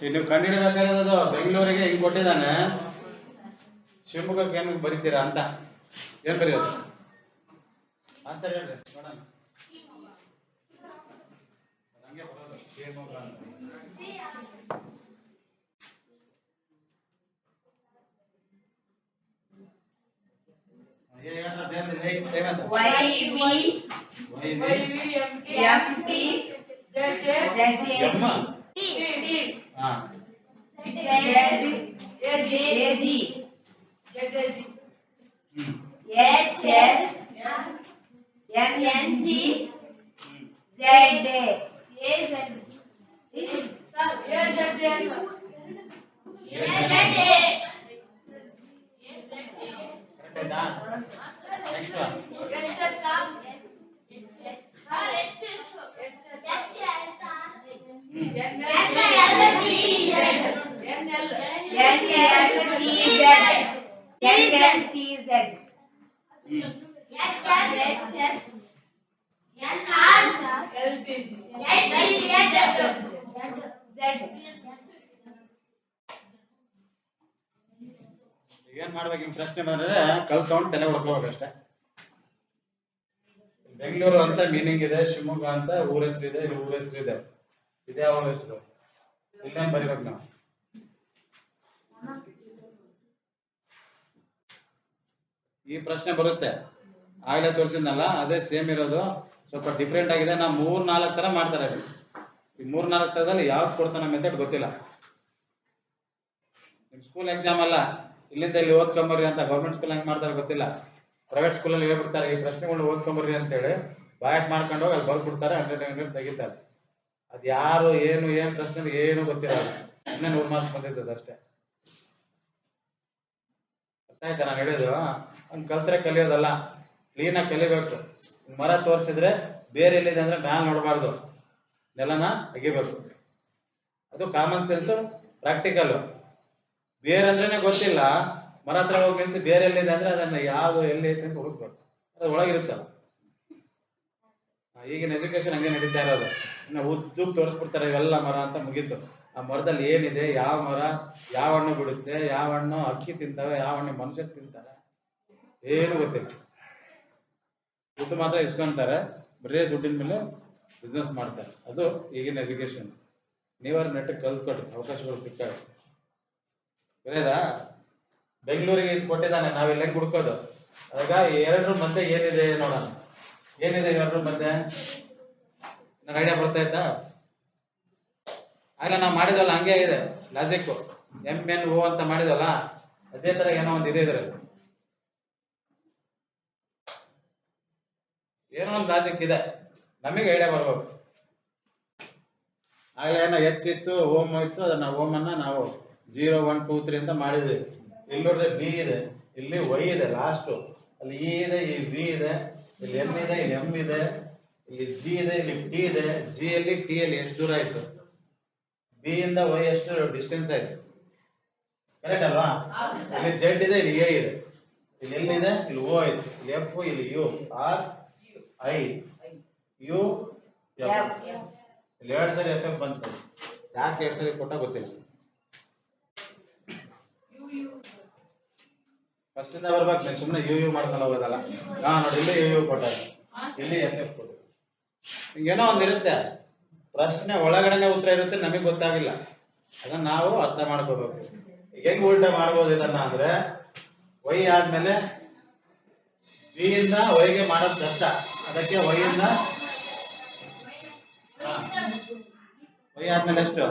ಈಗ ನೀವು ಕಂಡುಹಿಡಬೇಕಾಗಿರೋದು ಬೆಂಗಳೂರಿಗೆ ಹಿಂಗ್ ಕೊಟ್ಟಿದ್ದಾನೆ. ಶಿವಮೊಗ್ಗಕ್ಕೆ ಏನು ಬರೀತೀರಾ ಅಂತ. ಏನು ಬರೆಯೋದು? ಆನ್ಸರ್ ಹೇಳ್ರಿ ನೋಡೋಣ ಹಂಗೆ ಬರೋದು ಶಿವಮೊಗ್ಗ ಅಂತ. Y V M T M T Z A Z A. T T ಹಾ. Z A G A G Z A G hmm. H S N N G Z A sir A Z A sir correct ಆಯ್ತಾ next H S sir hmm N N L L T Z N L N L T Z N L T Z hmm L T G Z ಏನ್ ಮಾಡ್ಬೇಕು ನಿಮ್ ಪ್ರಶ್ನೆ ಬಂದ್ರೆ ಕಲ್ತ್ಕೊಂಡು ತಲೆ ಹೊಡ್ಕೋಬೇಕಷ್ಟೇ ಬೆಂಗಳೂರು ಅಂತ meaning ಇದೆ, ಶಿವಮೊಗ್ಗ ಅಂತ ಊರ ಹೆಸರು ಇದೆ ಇಲ್ಲಿ ಊರ ಹೆಸರು ಇದೆ ಯಾವ ಹೆಸರು ಇಲ್ಲೇನ್ ಬರಿಬೇಕು ನಾವು ಈ ಪ್ರಶ್ನೆ ಬರುತ್ತೆ. ಆಗ್ಲೇ ತೋರಿಸಿದ್ನಲ್ಲ, ಅದೇ ಸೇಮ್ ಇರೋದು. ಸ್ವಲ್ಪ ಡಿಫ್ರೆಂಟ್ ಆಗಿದೆ. ನಾ ಮೂರ್ ನಾಲ್ಕು ತರ ಮಾಡ್ತಾರೆ. ಈ ಮೂರ್ ನಾಲ್ಕು ತರದಲ್ಲಿ ಯಾವ್ದು ಕೊಡ್ತಾನೆ ಮೆಥಡ್ ಗೊತ್ತಿಲ್ಲ. ನಿಮ್ ಸ್ಕೂಲ್ ಎಕ್ಸಾಮ್ ಅಲ್ಲ, ಇಲ್ಲಿಂದ ಇಲ್ಲಿ ಓದ್ಕೊಂಬರ್ರಿ ಅಂತ ಗೌರ್ಮೆಂಟ್ ಸ್ಕೂಲ್ ಹೆಂಗ್ ಮಾಡ್ತಾರೆ ಗೊತ್ತಿಲ್ಲ. ಪ್ರೈವೇಟ್ ಸ್ಕೂಲಲ್ಲಿ ಹೇಳ್ಬಿಡ್ತಾರೆ, ಈ ಪ್ರಶ್ನೆಗಳನ್ನ ಓದ್ಕೊಂಬರ್ರಿ ಅಂತೇಳಿ. ಬಾಯಟ್ ಮಾಡ್ಕೊಂಡು ಹೋಗಿ ಅಲ್ಲಿ ಬರ್ಬಿಡ್ತಾರೆ ಹಂಡ್ರೆಡ್ ಹಂಡ್ರೆಡ್ ತೆಗಿತಾರೆ. ಅದು ಯಾರು, ಏನು, ಏನ್ ಪ್ರಶ್ನೆ ಏನು ಗೊತ್ತಿರಲ್ಲ ಇನ್ನೇ ನೂರು ಮಾರ್ಕ್ಸ್ ಬಂದಿರ್ತದೆ ಅಷ್ಟೇ. ಅರ್ಥ ನಾನು ಹೇಳಿದ್ರು ಹಂಗೆ ಕಲ್ತ್ರೆ ಕಲಿಯೋದಲ್ಲ. ಕ್ಲೀನಾಗಿ ಕಲಿಬೇಕು. ಮರ ತೋರಿಸಿದ್ರೆ ಬೇರೆ ಎಲ್ಲಿದೆ ಅಂದ್ರೆ ಮ್ಯಾಲ್ ನೋಡಬಾರ್ದು. ನೆಲನ ಅಗಿಬೇಕು. ಅದು ಕಾಮನ್ ಸೆನ್ಸ್ ಪ್ರಾಕ್ಟಿಕಲ್ ಬೇರೆ ಅಂದ್ರೇನೆ ಗೊತ್ತಿಲ್ಲ. ಮರ ಹತ್ರ ಹೋಗಿ ಬೇರೆ ಎಲ್ಲಿದೆ ಅಂದ್ರೆ ಅದನ್ನ ಯಾವ್ದು ಎಲ್ಲಿ ಐತೆ ಅಂತ ಹುಡುಕ್ಬೇಕು ಅದು ಒಳಗಿರುತ್ತಲ್ಲ ಈಗಿನ ಎಜುಕೇಶನ್ ಹಂಗೆ ನಡೀತಾ ಇರೋದು. ಇನ್ನು ಉದ್ದಕ್ಕೆ ತೋರಿಸ್ಬಿಡ್ತಾರೆ ಇವೆಲ್ಲ ಮರ ಅಂತ ಮುಗೀತು. ಆ ಮರದಲ್ಲಿ ಏನಿದೆ? ಯಾವ ಮರ? ಯಾವ ಹಣ್ಣು ಬಿಡುತ್ತೆ? ಯಾವ ಹಣ್ಣು ಅಕ್ಕಿ ತಿಂತಾವೆ? ಯಾವ ಹಣ್ಣು ಮನುಷ್ಯ ತಿಂತಾರೆ? ಏನು ಗೊತ್ತಿಲ್ಲ. ದುಡ್ಡು ಮಾತ್ರ ಇಸ್ಕೊಂತಾರೆ. ಬರೀ ದುಡ್ಡಿನ ಮೇಲೆ ಬಿಸ್ನೆಸ್ ಮಾಡ್ತಾರೆ. ಅದು ಈಗಿನ ಎಜುಕೇಶನ್ ನೀವಾರು ನೆಟ್ ಕಲ್ತ್ಕೊಡಿ ಅವಕಾಶಗಳು ಸಿಗ್ತವೆ. ಗೊತ್ತಾಯ್ತಾ ಬೆಂಗಳೂರಿಗೆ ಇದು ಕೊಟ್ಟಿದ್ದಾನೆ. ನಾವೆಲ್ಲ ಹುಡ್ಕೋದು. ಆಗ ಎರಡರ ಮಧ್ಯೆ ಏನಿದೆ ನೋಡೋಣ. ಏನಿದೆ ಹೇಳ್ರು ಮತ್ತೆ? ನನ್ನ ಐಡಿಯಾ ಬರ್ತಾ ಇದ್ದ ಆಗಲೇ ನಾವು ಮಾಡಿದ್ವಲ್ಲ, ಹಂಗೆ ಇದೆ ಲಾಜಿಕ್ ಎಂ ಎನ್ ಓ ಅಂತ ಮಾಡಿದ್ವಲ್ಲ, ಅದೇ ತರ ಏನೋ ಒಂದು ಇದೆ ಏನೋ ಒಂದು ಲಾಜಿಕ್ ಇದೆ, ನಮಗೆ ಐಡಿಯಾ ಬರ್ಬೇಕು. ಆಗ ಏನೋ ಎಚ್ ಇತ್ತು ಓಮ್ ಇತ್ತು, ಅದನ್ನ ಓಮ್ ಅನ್ನ ನಾವು ಜೀರೋ ಒನ್ ಟೂ ತ್ರೀ ಅಂತ ಮಾಡಿದ್ವಿ. ಇಲ್ಲಿ ನೋಡಿದ್ರೆ ಬಿ ಇದೆ, ಇಲ್ಲಿ ವೈ ಇದೆ ಲಾಸ್ಟ್ ಅಲ್ಲಿ ಇ ಇದೆ, ಈ ವಿ ಇದೆ. ಇಲ್ಲಿ ಎಂ ಇದೆ ಇಲ್ಲಿ ಎಂ ಇದೆ ಇಲ್ಲಿ ಜಿ ಇದೆ ಇಲ್ಲಿ ಟಿ ಇದೆ. ಜಿ ಅಲ್ಲಿ ಟಿ ಅಲ್ಲಿ ಎಷ್ಟು ದೂರ ಆಯ್ತು? ಬಿ ಇಂದ ವೈ ಎಷ್ಟು ಡಿಸ್ಟೆನ್ಸ್ ಆಯ್ತು? ಕರೆಕ್ಟ್ ಅಲ್ವಾ? ಇಲ್ಲಿ ಜೆಡ್ ಇದೆ ಇಲ್ಲಿ ಎ ಇದೆ. ಇಲ್ಲಿ ಎಲ್ ಇದೆ ಇಲ್ಲಿ ಓ ಇದೆ ಇಲ್ಲಿ ಎಫ್ ಇಲ್ಲಿ U R I U F ಇಲ್ಲಿ ಎರಡು ಸರಿ ಎಫ್ ಎಫ್ ಬಂತು. ಯಾಕೆ ಎರಡು ಸರಿ ಕೊಟ್ಟ ಗೊತ್ತಿಲ್ಲ. ಫಸ್ಟ್ ಇಂದ ಬರ್ಬೇಕು ನೀವು ಸುಮ್ಮನೆ ಯು ಯು ಮಾಡ್ಕೊಂಡು ಹೋಗೋದಲ್ಲ. ಹಾ, ನೋಡಿ, ಇಲ್ಲಿ ಯು ಯು ಕೊಟ್ಟಾರ. ಇಲ್ಲಿ ಎಫ್ ಎಫ್ ಕೊಟ್ಟು ಹಿಂಗೇನೋ ಒಂದಿರುತ್ತೆ ಪ್ರಶ್ನೆ ಒಳಗಡೆನೆ ಉತ್ತರ ಇರುತ್ತೆ, ನಮಗೆ ಗೊತ್ತಾಗಿಲ್ಲ. ಅದನ್ನ ನಾವು ಅರ್ಥ ಮಾಡ್ಕೋಬೇಕು. ಈಗ ಹೆಂಗ್ ಉಲ್ಟಾ ಮಾಡ್ಬೋದು ಇದನ್ನ ಅಂದ್ರೆ ವೈ ಆದ್ಮೇಲೆ ಬಿ ಇಂದ ವೈಗೆ ಮಾಡೋದು ಕಷ್ಟ. ಅದಕ್ಕೆ ವೈ ಇಂದ ವೈ ಆದ್ಮೇಲೆ ಎಷ್ಟು?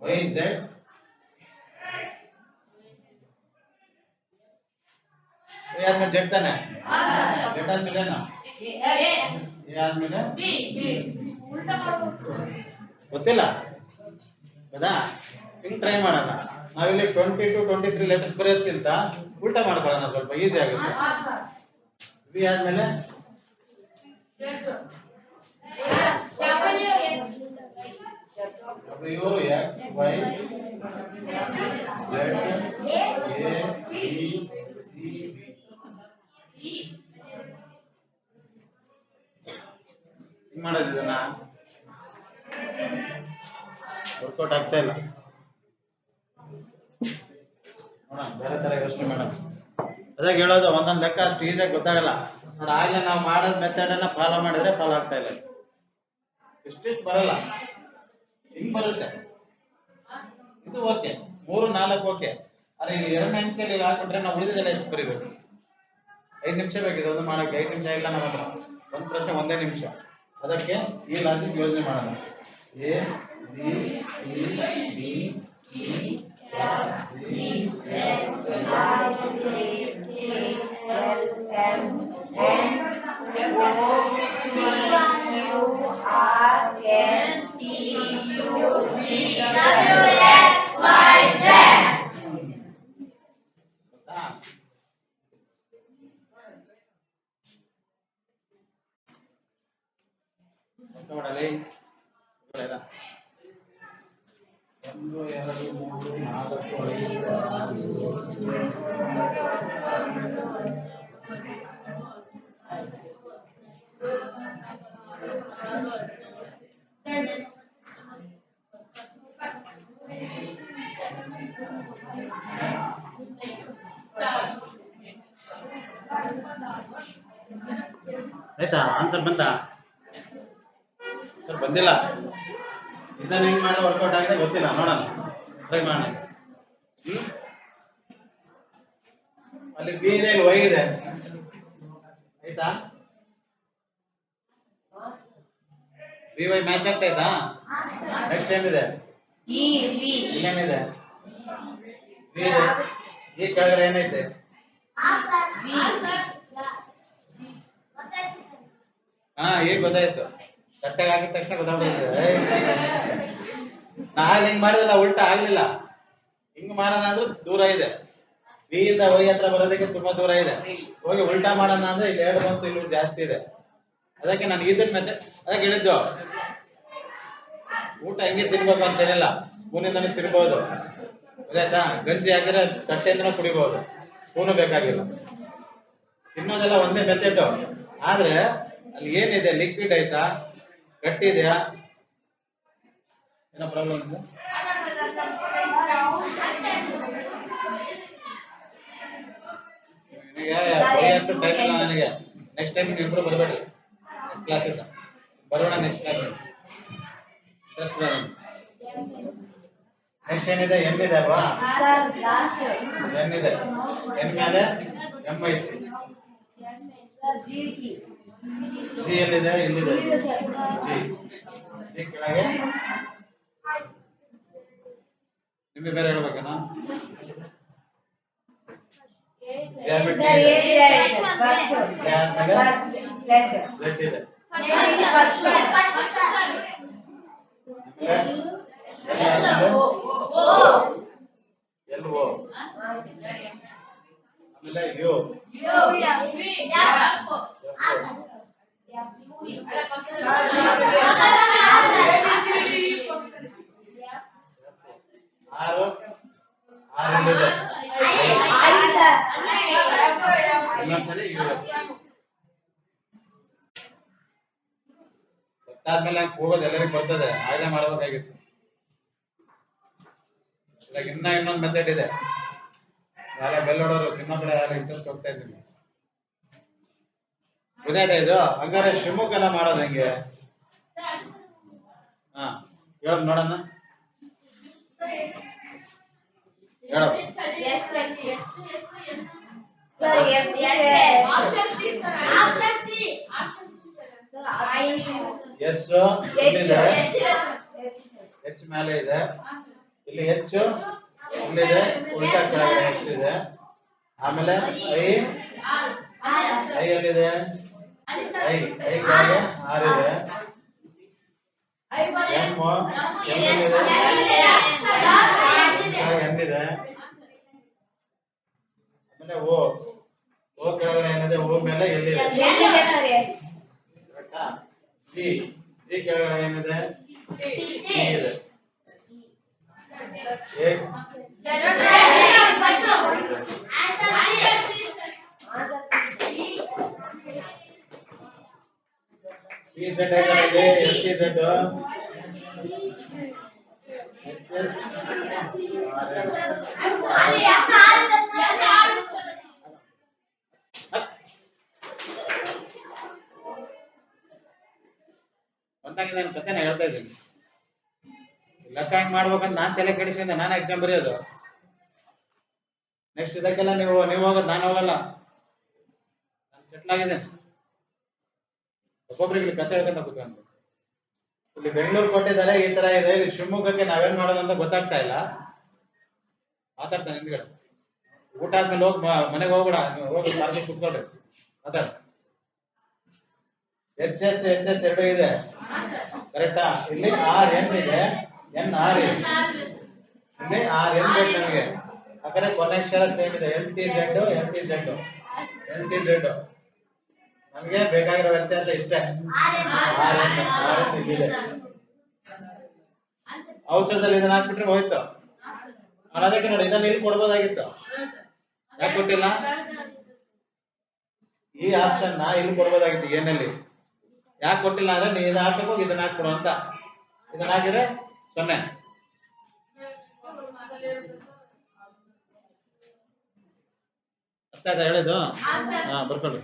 ವೈ ಝೆಡ್ ಆದ್ಮೇಲೆ ಜೆಡ್ ತಾನೆ? ಜೆಡ್ ಆದ್ಮೇಲೆ? ಗೊತ್ತಿಲ್ಲ. ಹೌದಾ ಹಿಂಗ್ ಟ್ರೈ ಮಾಡೋಣ ನಾವಿಲ್ಲಿ twenty two twenty three letters ಬರೆಯೋದ್ಕಿಂತ ಉಲ್ಟಾ ಮಾಡ್ಕೊಳ್ಳೋಣ ಸ್ವಲ್ಪ ಈಸಿ ಆಗುತ್ತೆ. ವಿ ಆದ್ಮೇಲೆ? ಎಕ್ಸ್ ವೈ ಬಿ ಬಿ ಹಿಂಗ್ ವರ್ಕೌಟ್ ಆಗ್ತಾ ಇಲ್ಲ. ನೋಡೋಣ, ಬೇರೆ ತರ ಯೋಚನೆ ಮಾಡೋಣ. ಅದಾಗ ಹೇಳೋದು, ಒಂದೊಂದು ಲೆಕ್ಕ ಅಷ್ಟು ಈಸಿಯಾಗಿ ಗೊತ್ತಾಗಲ್ಲ. ನೋಡಿ, ಆಗ್ಲೇ ನಾವು ಮಾಡೋದ್ ಮೆಥಡ್ ಅನ್ನ ಫಾಲೋ ಮಾಡಿದ್ರೆ ಫಾಲೋ ಆಗ್ತಾ ಇಲ್ಲ. ಇಷ್ಟಿಷ್ಟು ಬರಲ್ಲ. ಹಿಂಗ್ ಬರುತ್ತೆ. ಇದು ಓಕೆ ಮೂರು, ನಾಲ್ಕು ಓಕೆ ಇಲ್ಲಿ ಎರಡನೇ ಅಂಕೆಯಲ್ಲಿ ಹಾಕೊಂಡ್ರೆ ನಾವು ಉಳಿದಿದ್ದೆಲ್ಲ ಎಷ್ಟು ಬರೀಬೇಕು? ಐದು ನಿಮಿಷ ಬೇಕಿದೆ, ಒಂದು ಮಾಡೋಕ್ಕೆ. ಐದು ನಿಮಿಷ ಇಲ್ಲ ನಮ್ಮ ಹತ್ರ ಒಂದು ಪ್ರಶ್ನೆ ಒಂದೇ ನಿಮಿಷ. ಅದಕ್ಕೆ ಈ ಲಾಜಿಕ್ ಯೋಜನೆ ಮಾಡೋಣ. ಎ ಬಿ ಡಿ ಇ ಆಯ್ತಾ? ಆನ್ಸರ್ ಬಂತ? ಸರ್ ಬಂದಿಲ್ಲ. ಇದನ್ನ ಹೆಂಗ್ ಮಾಡಿ ವರ್ಕೌಟ್ ಆಗಿದೆ ಗೊತ್ತಿಲ್ಲ, ನೋಡೋಣ. ಟ್ರೈ ಮಾಡೋಣ? ಅಲ್ಲಿ ಬಿ ಇದೆ ಇಲ್ಲಿ ವೈ ಇದೆ ಆಯ್ತಾ? ಬಿ ವೈ ಮ್ಯಾಚ್ ಆಗ್ತಾ ಇದ್ದಾ ನೆಕ್ಸ್ಟ್ ಏನಿದೆ? ಇದೆ. ಈ ಕೆಳಗಡೆ ಏನೈತೆ? ಹಾ ಈಗ ಗೊತ್ತಾಯ್ತು. ಕರೆಕ್ಟಾಗಿ ಆಗಿದ ತಕ್ಷಣ ಗೊತ್ತಾಗ್ಬಿಡುತ್ತೆ. ನಾನು ಹಿಂಗ್ ಮಾಡಿದಲ್ಲ, ಉಲ್ಟಾ ಆಗ್ಲಿಲ್ಲ. ಹಿಂಗ್ ಮಾಡೋಣ ಅಂದ್ರೆ ದೂರ ಇದೆ. ವಿ ಹೋಗಿ ಹತ್ರ ಬರೋದಕ್ಕೆ ತುಂಬಾ ದೂರ ಇದೆ. ಹೋಗಿ ಉಲ್ಟಾ ಮಾಡೋಣ ಅಂದ್ರೆ ಇಲ್ಲಿ ಎರಡು ಬಂತು, ಇಲ್ಲಿ ಜಾಸ್ತಿ ಇದೆ. ಅದಕ್ಕೆ ನಾನು ಇದನ್ನ ಮತ್ತೆ, ಅದಕ್ಕೆ ಹೇಳಿದ್ದು. ಊಟ ಹೆಂಗೆ ತಿನ್ಬೇಕು ಅಂತೇನಿಲ್ಲ ಸ್ಪೂನಿಂದನೂ ತಿನ್ಬೋದು. ಅದಾಯ್ತಾ ಗಂಜಿ ಹಾಕಿದ್ರೆ ತಟ್ಟೆಯಿಂದನೂ ಕುಡಿಬಹುದು ಸ್ಪೂನು ಬೇಕಾಗಿಲ್ಲ. ತಿನ್ನೋದೆಲ್ಲ ಒಂದೇ ಮೆಥಡ್ ಆದ್ರೆ ಅಲ್ಲಿ ಏನಿದೆ? ಲಿಕ್ವಿಡ್ ಐತಾ ಗಟ್ಟಿ ಇದೆಯಾ ಏನೋ ಪ್ರಾಬ್ಲಮ್ ಇದೆ ನನಗೆ ನೆಕ್ಸ್ಟ್ ಟೈಮ್ ಇಬ್ರು ಬರಬೇಡಿ. ಕ್ಲಾಸ್ ಇಂದ. ಬರೋಣ ನೆಕ್ಸ್ಟ್ ಕ್ಲಾಸ್ ನೆಕ್ಸ್ಟ್ ಏನಿದೆ? ಎನ್ ಇದೆ ಅಲ್ವಾ. ಎನ್ ಇದೆ. ಎನ್ ಮೇಲೆ ಎಂ ಐತಿ. ಜಿ ಎಲ್ಲಿದೆ ಇಲ್ಲಿದೆ. ಜಿ ಜಿ ಕೆಳಗೆ ನಿಮಗೆ ಬೇರೆ First. ಎಲ್ ಓ ಆಮೇಲೆ ಯು ಆರು ಆರು ಇಲ್ಲಿದೆ Sir. ಇನ್ನೊಂದ್ಸರಿ ಗೊತ್ತಾದ್ಮೇಲೆ ಹೋಗೋದು ಎಲ್ಲರಿಗೂ ಬರ್ತದೆ ಆಗಲೇ ಮಾಡಬೇಕಾಗಿತ್ತು ಇನ್ನ ಇನ್ನೊಂದು ಮೆಥಡ್ ಇದೆ ಯಾರ ಬೆಲ್ ಹೊಡೋರು ಇನ್ನೊಂದ್ ಕಡೆ ಯಾರು ಇಂಟ್ರೆಸ್ಟ್ ಹೋಗ್ತಾ ಇದ್ದೀನಿ ಗೊತ್ತಾಯ್ತಾ ಇದು ಹಂಗಾರೆ ಶಿವಮೊಗ್ಗನ ಮಾಡೋದು ಹೆಂಗೆ? ಹಾ ಹೇಳೋದು ನೋಡೋಣ. ಹೇಳೋ Sir, yes, yes. Sir, option S. H ಮೇಲೆ ಇದೆ. ಇಲ್ಲಿ ಎಚ್ ಇಲ್ಲಿದೆ ಉಲ್ಟಾ ಕೆಳಗಡೆ ಎಚ್ ಆಮೇಲೆ ಐ? ಐ ಎಲ್ಲಿದೆ? ಐ ಐ ಕೆಳಗೆ ಆರ್ ಇದೆ ಎಂ ಎಂ ಎಲ್ಲಿದೆ ಎನ್ ಇದೆ ಆಮೇಲೆ ಓ ಓ ಕೆಳಗಡೆ ಏನಿದೆ ಓ ಮೇಲೆ ಎಲ್ಲಿದೆ ಎಲ್ಲಿದೆ sir, yes. ಕರೆಕ್ಟಾ ಜಿ ಜಿ ಕೆಳಗಡೆ ಏನಿದೆ ಟಿ ಇದೆ ಎ ಟಿ ಝೆಡ್ ಐತಲ್ಲ ಇಲ್ಲಿ ಎಚ್ ಟಿ ಝೆಡ್ ಒಂದಾಗಿ ನಾನು ಕಥೆನ ಹೇಳ್ತಾ ಇದ್ದೀನಿ. ಲೆಕ್ಕ ಹೆಂಗ್ ಮಾಡ್ಬೇಕಂತ ನಾನ್ ತಲೆ ಕೆಡಿಸ್ಕೊಂಡೆ ನಾನು ಎಕ್ಸಾಮ್ ಬರೆಯೋದು. ನೆಕ್ಸ್ಟ್ ಇದಕ್ಕೆಲ್ಲ ನೀವು ನೀವು ಹೋಗೋದು ನಾನು ಹೋಗಲ್ಲ. ನಾನು ಸೆಟ್ಲ್ ಆಗಿದ್ದೇನೆ. ಒಬ್ಬೊಬ್ರಿಗೆ ಕತೆ ಹೇಳ್ಕೊಂತ ಕೂತ್ಕೊಂಡು ಇಲ್ಲಿ ಬೆಂಗಳೂರು ಕೊಟ್ಟಿದ್ದಾರೆ ಈ ತರ ಇದೆ, ಇಲ್ಲಿ ಶಿವಮೊಗ್ಗಕ್ಕೆ ನಾವೇನ್ ಮಾಡೋದಂತ ಗೊತ್ತಾಗ್ತಾ ಇಲ್ಲ. ಮಾತಾಡ್ತಾನೆ ಹಿಂದ್ಗಡೆ ಊಟ ಆದ್ಮೇಲೆ ಹೋಗಿ ಮನೆಗೆ ಹೋಗ್ಬೇಡ ಹೋಗಿ ಪಾರ್ಕಿಗೆ ಕುತ್ಕೊಳ್ರಿ. ಮಾತಾಡ. ಎಚ್ ಎಸ್ ಎಚ್ ಎಸ್ ಎರಡು ಇದೆ. ಕರೆಕ್ಟಾ ಇಲ್ಲಿ ಆರ್ ಎನ್ ಇದೆ. ಎನ್ ಆರ್ ಇಲ್ಲಿ ಆರ್ ಎನ್ ಬೇಕು ನಮಗೆ. ಯಾಕಂದ್ರೆ ಕೊನೆ ಅಕ್ಷರ ಸೇಮ್ ಇದೆ. L T Z L T Z L T Z ನಮಗೆ ಬೇಕಾಗಿರೋ ವ್ಯತ್ಯಾಸ ಇಷ್ಟೇ. ಔಷಧದಲ್ಲಿ ಇದನ್ನ ಹಾಕ್ಬಿಟ್ರೆ ಹೋಯ್ತು. ಅದಕ್ಕೆ ನೋಡಿ ಇದನ್ನ ಇಲ್ಲಿ ಕೊಡ್ಬೋದಾಗಿತ್ತು. ಯಾಕೆ ಕೊಟ್ಟಿಲ್ಲ? ಈ ಆಪ್ಷನ್ನ ಇಲ್ಲಿ ಕೊಡ್ಬೋದಾಗಿತ್ತು ಏನಲ್ಲಿ ಯಾಕೆ ಕೊಟ್ಟಿಲ್ಲ ಅಂದ್ರೆ ನೀ ಇದನ್ನ ಹಾಕ್ಬೇಕು ಇದನ್ನ ಹಾಕ್ಬಿಡು ಅಂತ. ಇದನ್ನ ಹಾಕಿದ್ರೆ ಸೊನ್ನೆ. ಅರ್ಥ ಹೇಳಿದ್ದು? ಹಾ ಬರ್ಕೊಳ್ಳಿ.